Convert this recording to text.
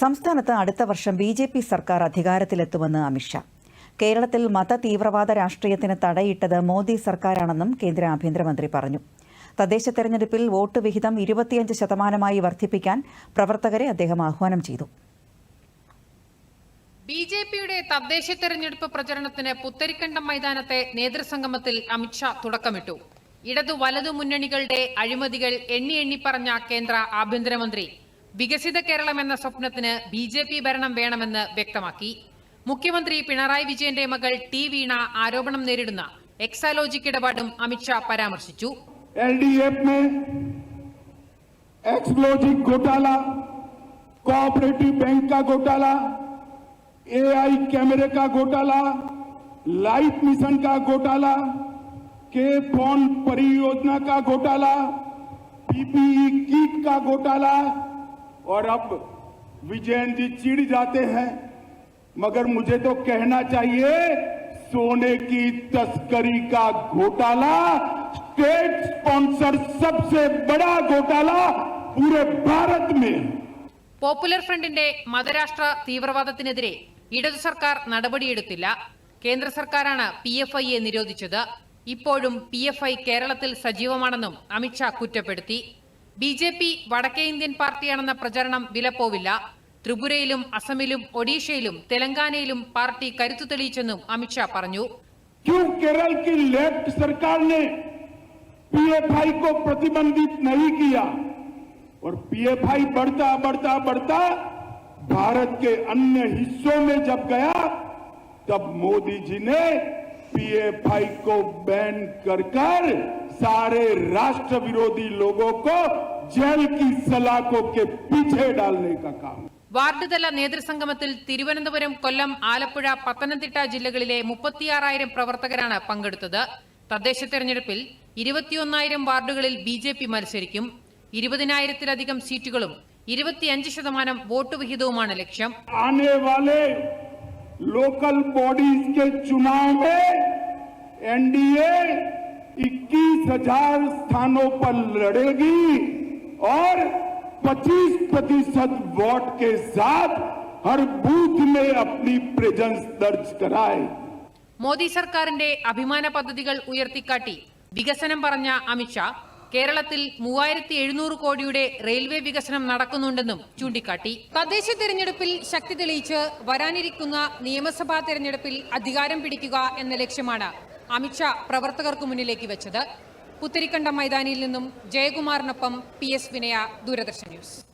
സംസ്ഥാനത്ത് അടുത്ത വർഷം ബി ജെ പി സർക്കാർ അധികാരത്തിലെത്തുമെന്ന് അമിത്ഷാ. കേരളത്തിൽ മത തീവ്രവാദ രാഷ്ട്രീയത്തിന് തടയിട്ടത് മോദി സർക്കാരാണെന്നും കേന്ദ്ര ആഭ്യന്തരമന്ത്രി പറഞ്ഞു. തദ്ദേശ തെരഞ്ഞെടുപ്പിൽ വോട്ട് വിഹിതം ഇരുപത്തിയഞ്ച് ശതമാനമായി വർദ്ധിപ്പിക്കാൻ പ്രവർത്തകരെ അദ്ദേഹം ആഹ്വാനം ചെയ്തു. ബി ജെ പിയുടെ തദ്ദേശ തെരഞ്ഞെടുപ്പ് പ്രചരണത്തിന് പുത്തരിക്കണ്ടം മൈതാനത്തെ നേതൃസംഗമത്തിൽ അമിത്ഷാ തുടക്കമിട്ടു. ഇടതു വലതു മുന്നണികളുടെ അഴിമതികൾ എണ്ണി എണ്ണി പറഞ്ഞ കേന്ദ്ര ആഭ്യന്തരമന്ത്രി വികസിത കേരളം എന്ന സ്വപ്നത്തിന് ബി ജെ പി ഭരണം വേണമെന്ന് വ്യക്തമാക്കി മുഖ്യമന്ത്രി പിണറായി വിജയന്റെ മകൾ ടി വീണ ആരോപണം നേരിടുന്ന എക്സാലോജിക് ഇടപാടും അമിത്ഷാ പരാമർശിച്ചു एलडीएफ में एक्सप्लोजिव घोटाला कोऑपरेटिव बैंक का घोटाला एआई कैमरे का घोटाला लाइफ मिशन का घोटाला के फोन परियोजना का घोटाला पीपीई किट का घोटाला और अब विजयन जी चिढ़ जाते हैं मगर मुझे तो कहना चाहिए सोने की तस्करी का घोटाला स्टेट स्पॉन्सर सबसे बड़ा घोटाला पूरे भारत में है പോപ്പുലർ ഫ്രണ്ടിന്റെ മതരാഷ്ട്ര തീവ്രവാദത്തിനെതിരെ ഇടതു സർക്കാർ നടപടിയെടുത്തില്ല കേന്ദ്ര സർക്കാരാണ് പി എഫ് ഐയെ നിരോധിച്ചത് ഇപ്പോഴും പി എഫ് ഐ കേരളത്തിൽ സജീവമാണെന്നും അമിത്ഷാ കുറ്റപ്പെടുത്തി ബി ജെ പി വടക്കേ ഇന്ത്യൻ പാർട്ടിയാണെന്ന പ്രചരണം വിലപ്പോവില്ല ത്രിപുരയിലും അസമിലും ഒഡീഷയിലും തെലങ്കാനയിലും പാർട്ടി കരുത്തു തെളിയിച്ചെന്നും അമിത്ഷാ പറഞ്ഞു क्यों केरल की लेफ्ट सरकार ने पीएफआई को प्रतिबंधित नहीं किया और पीएफआई बढ़ता बढ़ता बढ़ता भारत के अन्य हिस्सों में जब गया तब मोदी जी ने पीएफआई को बैन कर कर सारे राष्ट्र विरोधी लोगों को जेल की सलाखों के पीछे डालने का काम വാർഡ് തല നേതൃസംഗമത്തിൽ തിരുവനന്തപുരം കൊല്ലം ആലപ്പുഴ പത്തനംതിട്ട ജില്ലകളിലെ മുപ്പത്തിയാറായിരം പ്രവർത്തകരാണ് പങ്കെടുത്തത് തദ്ദേശ തെരഞ്ഞെടുപ്പിൽ ഇരുപത്തിയൊന്നായിരം വാർഡുകളിൽ ബി ജെ പി മത്സരിക്കും ഇരുപതിനായിരത്തിലധികം സീറ്റുകളും ഇരുപത്തിയഞ്ച് ശതമാനം വോട്ട് വിഹിതവുമാണ് ലക്ഷ്യം आने वाले लोकल बॉडीज के चुनाव में एनडीए 21,000 स्थानों पर लड़ेगी और 25 प्रतिशत वोट के साथ हर बूथ में अपनी प्रेजेंस दर्ज कराए മോദി സർക്കാരിന്റെ അഭിമാന പദ്ധതികൾ ഉയർത്തിക്കാട്ടി വികസനം പറഞ്ഞ അമിത്ഷാ കേരളത്തിൽ മൂവായിരത്തി എഴുന്നൂറ് കോടിയുടെ റെയിൽവേ വികസനം നടക്കുന്നുണ്ടെന്നും ചൂണ്ടിക്കാട്ടി തദ്ദേശ തെരഞ്ഞെടുപ്പിൽ ശക്തി തെളിയിച്ച് വരാനിരിക്കുന്ന നിയമസഭാ തെരഞ്ഞെടുപ്പിൽ അധികാരം പിടിക്കുക എന്ന ലക്ഷ്യമാണ് അമിത്ഷാ പ്രവർത്തകർക്ക് മുന്നിലേക്ക് വെച്ചത്. പുത്തരിക്കണ്ടം മൈതാനിയിൽ നിന്നും ജയകുമാറിനൊപ്പം പി എസ് വിനയ ദൂരദർശൻ ന്യൂസ്.